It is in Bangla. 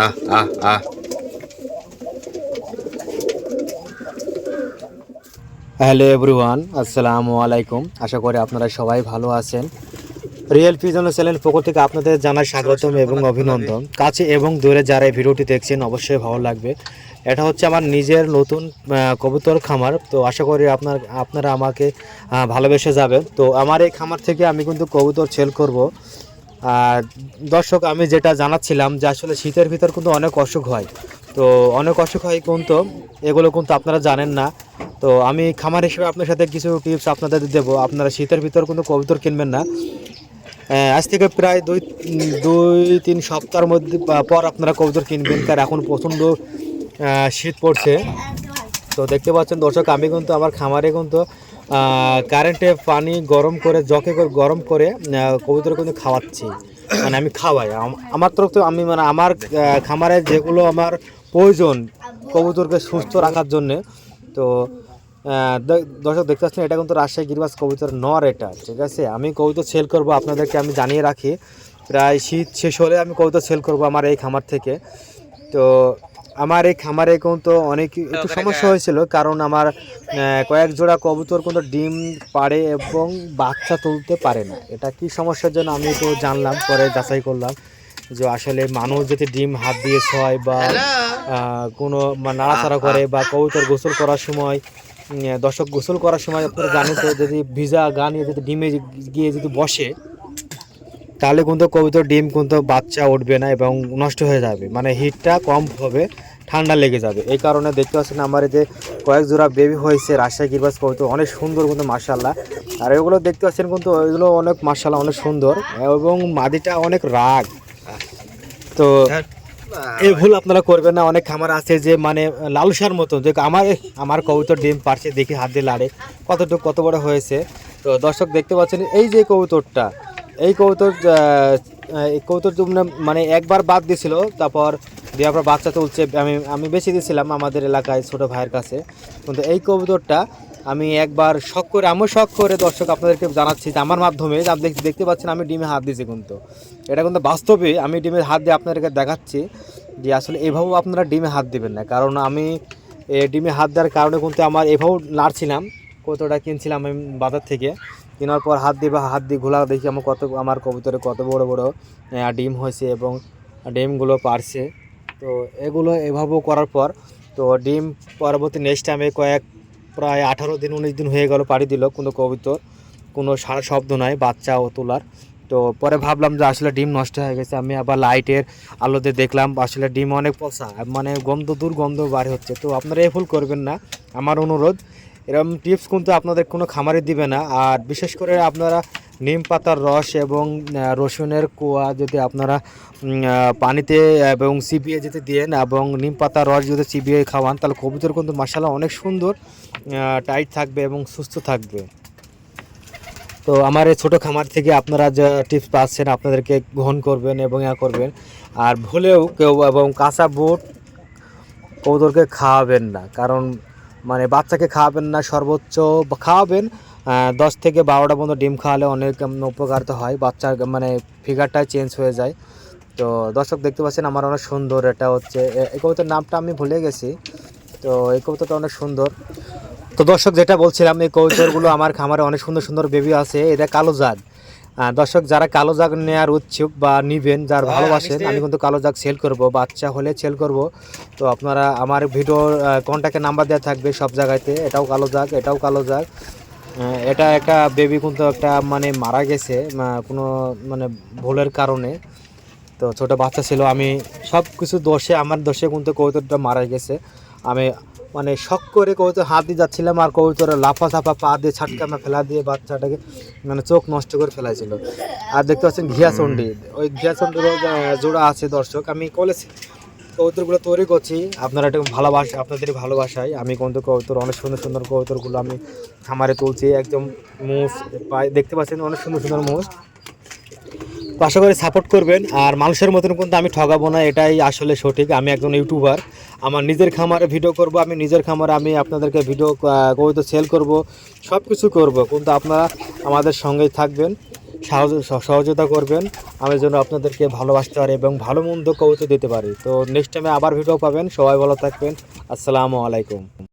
আহ আহ হ্যালো এভরিওয়ান আসসালামু আলাইকুম আশা করি আপনারা সবাই ভালো আছেন। রিয়েল পিজন চ্যানেল পক্ষ থেকে আপনাদের জানাই স্বাগতম এবং অভিনন্দন। কাছে এবং দূরে যারা এই ভিডিওটি দেখছেন, অবশ্যই ভালো লাগবে। এটা হচ্ছে আমার নিজের নতুন কবুতর খামার। তো আশা করি আপনার, আপনারা আমাকে ভালোবেসে যাবেন। তো আমার এই খামার থেকে আমি কিন্তু কবুতর সেল করব। দর্শক, আমি যেটা জানাচ্ছিলাম যে আসলে শীতের ভিতর কিন্তু অনেক অসুখ হয়। তো অনেক অসুখ হয় কিন্তু এগুলো কিন্তু আপনারা জানেন না। তো আমি খামার হিসেবে আপনার সাথে কিছু টিপস আপনাদের দেবো। আপনারা শীতের ভিতর কিন্তু কবুতর কিনবেন না। আজ থেকে প্রায় দুই দুই, তিন সপ্তাহের মধ্যে পর আপনারা কবুতর কিনবেন, কারণ এখন প্রচণ্ড শীত পড়ছে। তো দেখতে পাচ্ছেন দর্শক, আমি কিন্তু আমার খামারে কিন্তু কারেন্টে পানি গরম করে, জকে করে গরম করে কবুতর কিন্তু খাওয়াচ্ছি। মানে আমি খাওয়াই। আম- আমার তরফ থেকে আমি মানে আমার খামারে যেগুলো আমার প্রয়োজন কবুতরকে সুস্থ রাখার জন্যে, তো দর্শক দেখতে পাচ্ছেন, এটা কিন্তু রাজশাহী গিরিবাস কবুতর নর এটা, ঠিক আছে? আমি কবুতর সেল করব, আপনাদেরকে আমি জানিয়ে রাখি। প্রায় শীত শেষ হলে আমি কবুতর সেল করব আমার এই খামার থেকে। তো আমার এই খামারে কিন্তু অনেক একটু সমস্যা হয়েছিল কারণ আমার কয়েক জোড়া কবুতর কিন্তু ডিম পাড়ে এবং বাচ্চা তুলতে পারে না। এটা কি সমস্যার জন্য আমি তো জানলাম পরে যাচাই করলাম যে আসলে মানুষ যদি ডিম হাত দিয়ে ছয় বা কোনো নাড়াচাড়া করে বা কবুতর গোসল করার সময় দর্শক গোসল করার সময় আপনারা জানেন তো যদি ভিজা গা নিয়ে যদি ডিমে গিয়ে যদি বসে তাহলে কিন্তু কবুতর ডিম কিন্তু বাচ্চা উঠবে না এবং নষ্ট হয়ে যাবে। মানে হিটটা কম হবে ঠান্ডা লেগে যাবে। এই কারণে দেখতে পাচ্ছেন আমার এই যে কয়েক জোড়া বেবি হয়েছে রাজশাহী গিরবাস কবুতর অনেক সুন্দর কিন্তু মার্শাল্লাহ আর এগুলো দেখতে পাচ্ছেন কিন্তু এগুলো অনেক মার্শাল্লাহ অনেক সুন্দর। এবং মাদিটা অনেক রাগ। তো এই ভুল আপনারা করবেন না অনেক খামার আছে যে মানে লালসার মতো। যে আমার আমার কবুতর ডিম পারছে দেখি হাত দিয়ে লাড়ে। কতটুকু কত বড় হয়েছে। তো দর্শক দেখতে পাচ্ছেন এই যে কবুতরটা এই কবুতর তো মানে- একবার বাদ দিছিল তারপর দেওয়ার পর বাচ্চা তুলছে। আমি আমি বেশি দিয়েছিলাম আমাদের এলাকায় ছোট ভাইয়ের কাছে। কিন্তু এই কবুতরটা আমি একবার শখ করে আমিও শখ করে দর্শক আপনাদেরকে জানাচ্ছি যে আমার মাধ্যমে আপনি দেখতে পাচ্ছেন আমি ডিমে হাত দিয়েছি কিন্তু। এটা কিন্তু বাস্তবে আমি ডিমে হাত দিয়ে আপনাদেরকে দেখাচ্ছি যে আসলে এভাবেও আপনারা ডিমে হাত দিবেন না। কারণ আমি ডিমে হাত দেওয়ার কারণে কিন্তু আমার এভাবেও নাড়ছিলাম। কতটা কিনছিলাম আমি বাজার থেকে। কেনার পর হাত দিয়ে বা হাত দিয়ে ঘোলা দেখি আমার কত, আমার কবুতরে কত বড় বড় ডিম হয়েছে এবং ডিমগুলো পারছে। তো এগুলো এভাবেও করার পর, তো ডিম পরবর্তী নেক্সট টাইমে কয়েক, প্রায় আঠারো দিন, উনিশ দিন হয়ে গেল পাড়ি দিল কোনো কবুতর, কোনো সারা শব্দ নয় বাচ্চা ও তোলার। তো পরে ভাবলাম যে আসলে ডিম নষ্ট হয়ে গেছে, আমি আবার লাইটের আলোতে দেখলাম, আসলে ডিম অনেক পচা মানে গন্ধ, দুর্গন্ধ বার হচ্ছে। তো আপনারা এ ভুল করবেন না, আমার অনুরোধ এরকম টিপস কিন্তু আপনাদের কোনো খামারে দিবে না। আর বিশেষ করে আপনারা নিম পাতার রস এবং রসুনের কোয়া যদি আপনারা পানিতে এবং চিবিয়ে যদি দেন এবং নিম পাতার রস যদি চিবিয়ে খাওয়ান, তাহলে কবুতর কিন্তু মশালা অনেক সুন্দর টাইট থাকবে এবং সুস্থ থাকবে। তো আমার এই ছোটো খামার থেকে আপনারা যে টিপস পাচ্ছেন, আপনাদেরকে গ্রহণ করবেন এবং ইয়া করবেন। আর ভুলেও কেউ এবং কাঁচা বুট কবুতরকে খাওয়াবেন না, কারণ মানে বাচ্চাকে খাওয়াবেন না সর্বোচ্চ খাওয়াবেন দশ থেকে বারোটা পর্যন্ত ডিম খাওয়ালে অনেক উম, উপকারিতা হয় বাচ্চার মানে ফিগারটা চেঞ্জ হয়ে যায়। তো দর্শক দেখতে পাচ্ছেন আমার অনেক সুন্দর এটা হচ্ছে এই কবিতার নামটা আমি ভুলে গেছি তো এই কবিতাটা অনেক সুন্দর। তো দর্শক যেটা বলছিলাম এই কবুতরগুলো আমার খামারে অনেক সুন্দর সুন্দর বেবি আছে এটা কালো আহ, দর্শক যারা কালো জাগ নেওয়ার উৎসুক বা নিবেন যার ভালোবাসেন আমি কিন্তু কালো জাগ সেল করব বাচ্চা হলে সেল করব। তো আপনারা আমার ভিডিওর কন্ট্যাক্টে নাম্বার দেওয়া থাকবে সব জায়গাতে। এটাও কালো জাগ এটাও কালো জাগ। এটা একটা বেবি কিন্তু একটা মানে মারা গেছে কোনো মানে ভুলের কারণে। তো ছোটো বাচ্চা ছিল আমি সব কিছু দোষে আমার দোষে কিন্তু কৌতুকটা মারা গেছে। আমি মানে শখ করে কবুতর হাত দিয়ে যাচ্ছিলাম আর কবুতরের লাফা চাপা পা দিয়ে ছাটকামা ফেলা দিয়ে বাচ্চাটাকে মানে চোখ নষ্ট করে ফেলাইছিল। আর দেখতে পাচ্ছেন ঘিয়াচণ্ডী ওই ঘিয়াচণ্ডীর জোড়া আছে দর্শক। আমি কলেজ কবুতরগুলো তৈরি করছি। আপনারা একটু ভালোবাসা আপনাদের ভালোবাসায়। আমি কিন্তু কবুতর, অনেক সুন্দর সুন্দর কবুতরগুলো আমি খামারে তুলছি। একদম মুস দেখতে পাচ্ছেন অনেক সুন্দর সুন্দর মুস। আশা করি সাপোর্ট করবেন। আর মানুষের মতন কিন্তু আমি ঠগাবো না, এটাই আসলে সঠিক। আমি একজন ইউটিউবার আমার নিজের খামারে ভিডিও করব, আমি নিজের খামারে আমি আপনাদেরকে ভিডিও কবিতা সেল করব সব কিছু করব। কিন্তু আপনারা আমাদের সঙ্গেই থাকবেন সহযোগিতা করবেন, আমি যেন আপনাদেরকে ভালোবাসতে পারি এবং ভালো মন্দ কবুতর দিতে পারি। তো নেক্সট টাইমে আবার ভিডিও পাবেন, সবাই ভালো থাকবেন। আসসালামু আলাইকুম।